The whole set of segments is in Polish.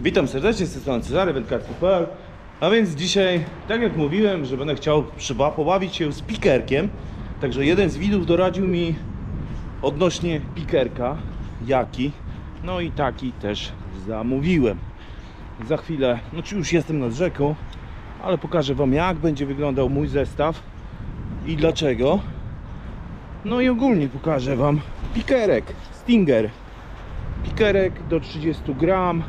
Witam serdecznie, z tej strony Cezary, wędkarstwo.pl A więc dzisiaj, tak jak mówiłem, że będę chciał pobawić się z pikerkiem Także jeden z widzów doradził mi odnośnie pikerka, jaki No i taki też zamówiłem. Za chwilę, no czy już jestem nad rzeką Ale pokażę Wam jak będzie wyglądał mój zestaw I dlaczego. No i ogólnie pokażę Wam pikerek, Stinger. Pikerek do 30 gram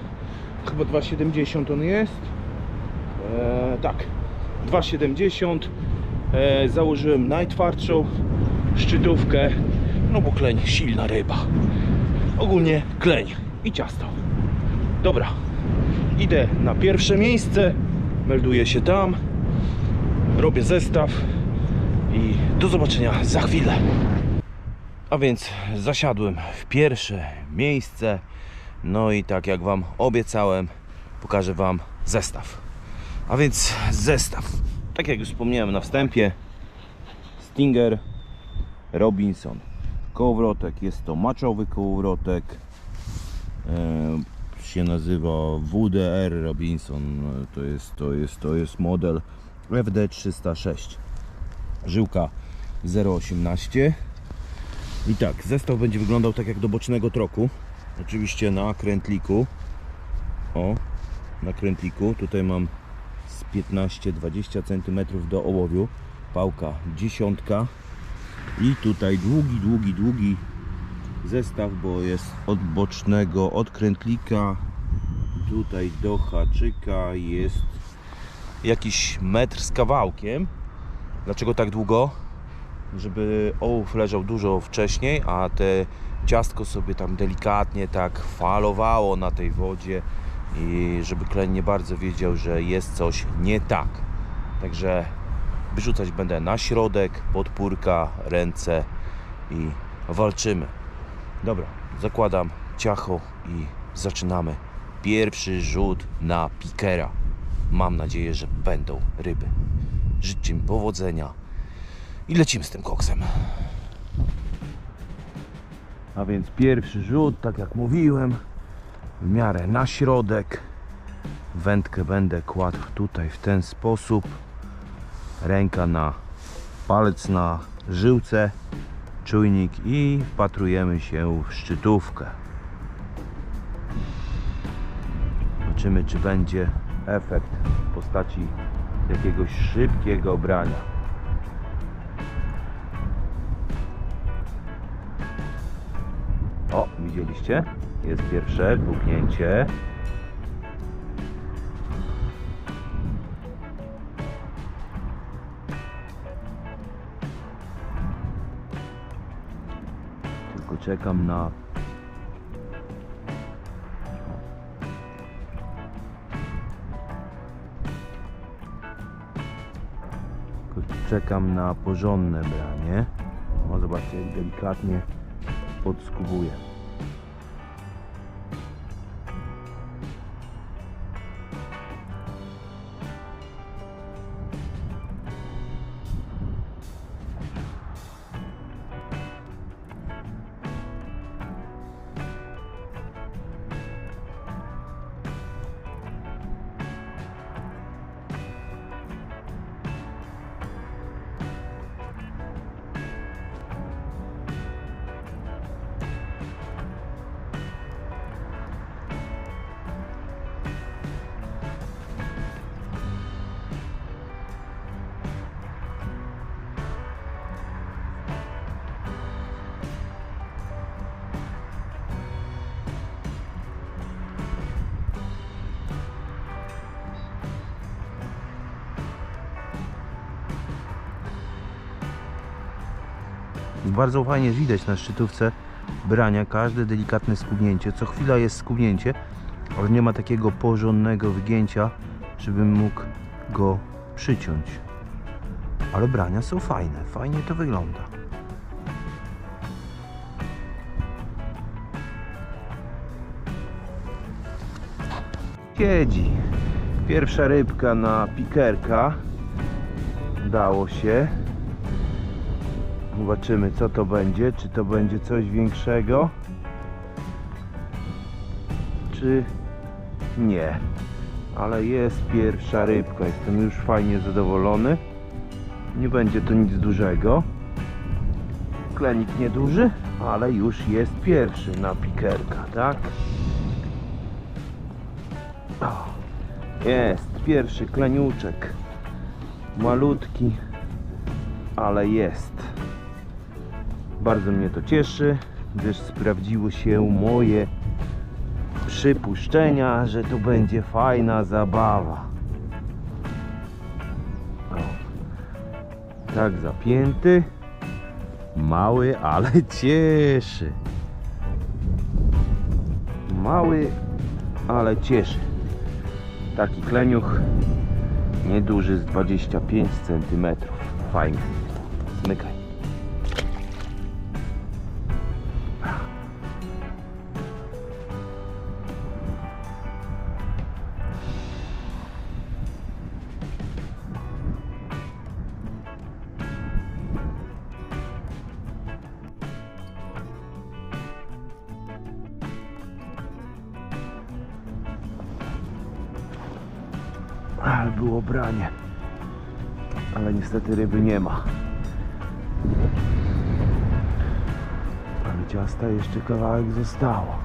chyba 2,70 on jest. E, tak 2,70 e, założyłem najtwardszą szczytówkę. No bo kleń silna ryba. Ogólnie kleń i ciasto. Dobra idę na pierwsze miejsce. Melduję się tam. Robię zestaw i do zobaczenia za chwilę. A więc zasiadłem w pierwsze miejsce. No i tak jak Wam obiecałem, pokażę Wam zestaw. A więc zestaw. Tak jak już wspomniałem na wstępie, Stinger Robinson. Kołowrotek jest to maczowy kołowrotek. E, się nazywa WDR Robinson. To jest, to jest, to jest model FD306. Żyłka 0,18 i tak, zestaw będzie wyglądał tak jak do bocznego troku. Oczywiście na krętliku. O, na krętliku. Tutaj mam z 15-20 cm do ołowiu. Pałka dziesiątka. I tutaj długi, długi, długi zestaw, bo jest od bocznego, od krętlika tutaj do haczyka jest jakiś metr z kawałkiem. Dlaczego tak długo? Żeby ołów leżał dużo wcześniej, a te ciastko sobie tam delikatnie tak falowało na tej wodzie i żeby kleń nie bardzo wiedział, że jest coś nie tak. Także wyrzucać będę na środek, podpórka, ręce i walczymy. Dobra, zakładam ciacho i zaczynamy. Pierwszy rzut na pikera. Mam nadzieję, że będą ryby. Życzę mi powodzenia i lecimy z tym koksem. A więc pierwszy rzut, tak jak mówiłem, w miarę na środek. Wędkę będę kładł tutaj w ten sposób. Ręka na palec na żyłce, czujnik i wpatrujemy się w szczytówkę. Zobaczymy, czy będzie efekt w postaci jakiegoś szybkiego brania. Widzieliście? Jest pierwsze dmuchnięcie. Tylko czekam na czekam na porządne branie. O, zobaczcie, jak delikatnie podskubuje. Bardzo fajnie widać na szczytówce brania każde delikatne skubnięcie. Co chwila jest skubnięcie, ale nie ma takiego porządnego wygięcia, żebym mógł go przyciąć. Ale brania są fajne, fajnie to wygląda. Siedzi. Pierwsza rybka na pikerka. Udało się. Zobaczymy co to będzie, czy to będzie coś większego, czy Nie. Ale jest pierwsza rybka. Jestem już fajnie zadowolony. Nie będzie to nic dużego. Klenik nieduży, ale już jest pierwszy na pikerka, tak? Jest pierwszy kleniuczek. Malutki, ale jest. Bardzo mnie to cieszy, gdyż sprawdziło się moje przypuszczenia, że to będzie fajna zabawa. O. Tak zapięty. Mały, ale cieszy. Mały, ale cieszy. Taki kleniuch nieduży z 25 cm. Fajny. Zmykaj. Ale było branie. Ale niestety ryby nie ma. Ale ciasta jeszcze kawałek zostało.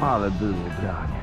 Ale było branie.